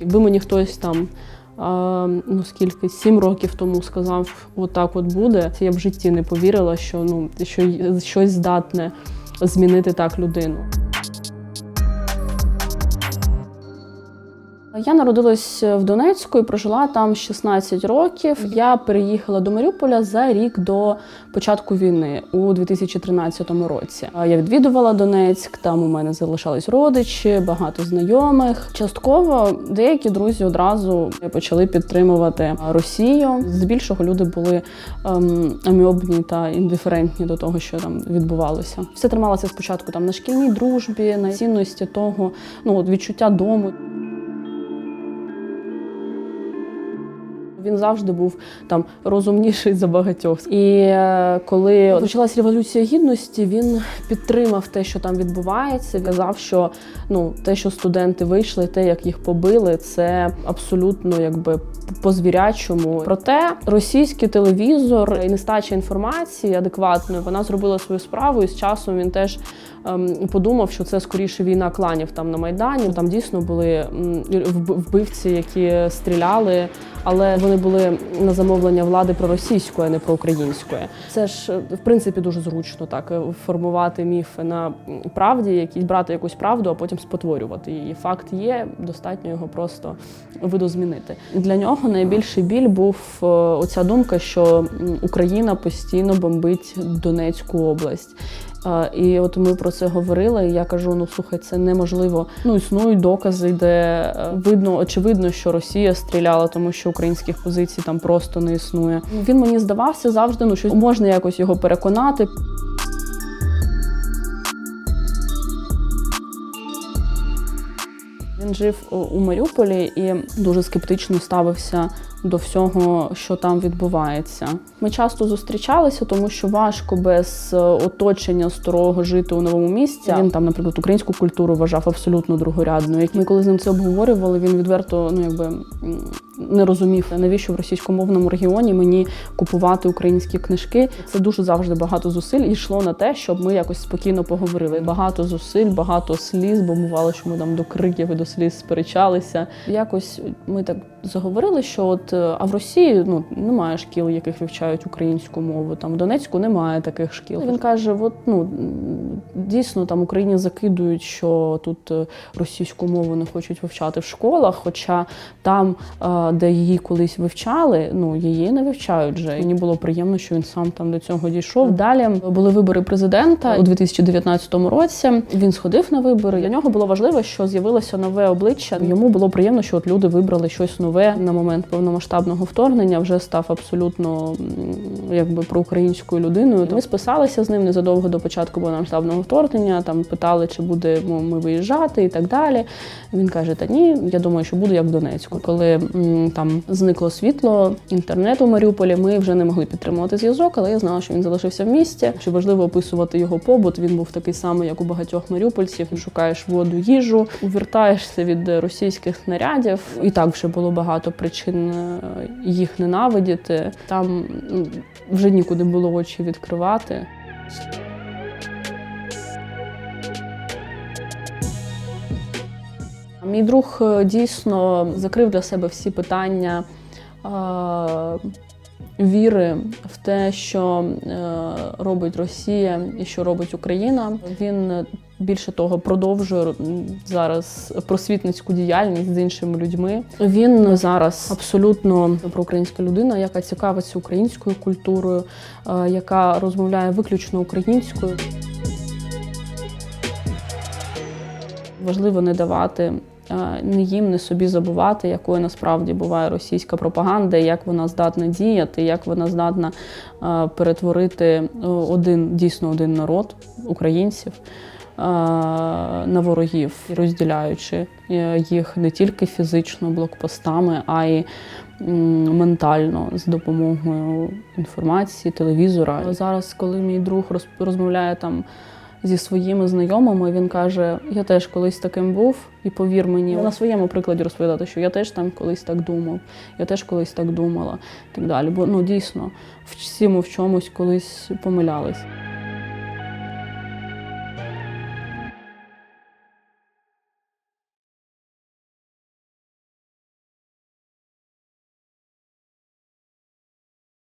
Якби мені хтось там ну скільки сім років тому сказав, отак от буде, я б в житті не повірила, що ну що щось здатне змінити так людину. Я народилась в Донецьку і прожила там 16 років. Я переїхала до Маріуполя за рік до початку війни у 2013 році. Я відвідувала Донецьк, там у мене залишались родичі, багато знайомих. Частково деякі друзі одразу почали підтримувати Росію. Здебільшого люди були ем, аміобні та індиферентні до того, що там відбувалося. Все трималося спочатку там на шкільній дружбі, на цінності того, ну от відчуття дому. Він завжди був там розумніший за багатьох. І е, коли почалась революція гідності, він підтримав те, що там відбувається. Казав, що ну те, що студенти вийшли, те, як їх побили, це абсолютно якби по звірячому. Проте російський телевізор і нестача інформації адекватної вона зробила свою справу, і з часом він теж ем, подумав, що це скоріше війна кланів там на майдані. Там дійсно були вбивці, які стріляли, але вони були на замовлення влади проросійської, а не проукраїнської. Це ж е, в принципі дуже зручно так е, формувати міфи на правді, якісь брати якусь правду, а потім спотворювати її. Факт є, достатньо його просто видозмінити. Для нього найбільший біль був е, оця думка, що Україна постійно бомбить Донецьку область. І от ми про це говорили. І я кажу: ну слухай, це неможливо. Ну існують докази, де е, видно, очевидно, що Росія стріляла, тому що українських позицій там просто не існує. Він мені здавався завжди, ну що можна якось його переконати. Він жив у Маріуполі і дуже скептично ставився до всього, що там відбувається. Ми часто зустрічалися, тому що важко без е, оточення старого жити у новому місці. Він там, наприклад, українську культуру вважав абсолютно другорядною. Як ми коли з ним це обговорювали, він відверто ну якби не розумів, навіщо в російськомовному регіоні мені купувати українські книжки. Це дуже завжди багато зусиль і йшло на те, щоб ми якось спокійно поговорили. Багато зусиль, багато сліз, бо бувало, що ми там до криків і до сліз сперечалися. Якось ми так заговорили, що от е, а в Росії ну немає шкіл, яких вивчають українську мову. Там в Донецьку немає таких шкіл. Він каже: от ну дійсно там Україні закидують, що тут е, російську мову не хочуть вивчати в школах, хоча там, е, де її колись вивчали, ну її не вивчають вже. Мені було приємно, що він сам там до цього дійшов. Далі були вибори президента у 2019 році. Він сходив на вибори. Для нього було важливо, що з'явилося нове обличчя. Йому було приємно, що от люди вибрали щось нове на момент повномасштабного вторгнення. Вже став абсолютно якби проукраїнською людиною. Ми списалися з ним незадовго до початку повномасштабного вторгнення. Там питали, чи будемо ми виїжджати і так далі. Він каже: Та ні, я думаю, що буду як в Донецьку. Коли там зникло світло, інтернет у Маріуполі, ми вже не могли підтримувати зв'язок, але я знала, що він залишився в місті. Що важливо описувати його побут. Він був такий самий, як у багатьох маріупольців. Шукаєш воду, їжу, увертаєшся від російських снарядів. І так вже було багато причин е, їх ненавидіти. Там вже нікуди було очі відкривати. Мій друг е, дійсно закрив для себе всі питання е, віри в те, що е, робить Росія і що робить Україна. Він більше того продовжує зараз просвітницьку діяльність з іншими людьми. Він зараз абсолютно проукраїнська людина, яка цікавиться українською культурою, е, яка розмовляє виключно українською. Важливо не давати е, ні їм, ні собі забувати, якою насправді буває російська пропаганда, як вона здатна діяти, як вона здатна е, перетворити е, один дійсно один народ українців. Е, На ворогів, розділяючи е, їх не тільки фізично блокпостами, а й ментально з допомогою інформації, телевізора. Зараз, коли мій друг роз- розмовляє там зі своїми знайомими, він каже: Я теж колись таким був, і повір мені, на своєму прикладі розповідати, що я теж там колись так думав, я теж колись так думала, і так далі. Бо ну дійсно всі ми в чомусь колись помилялись.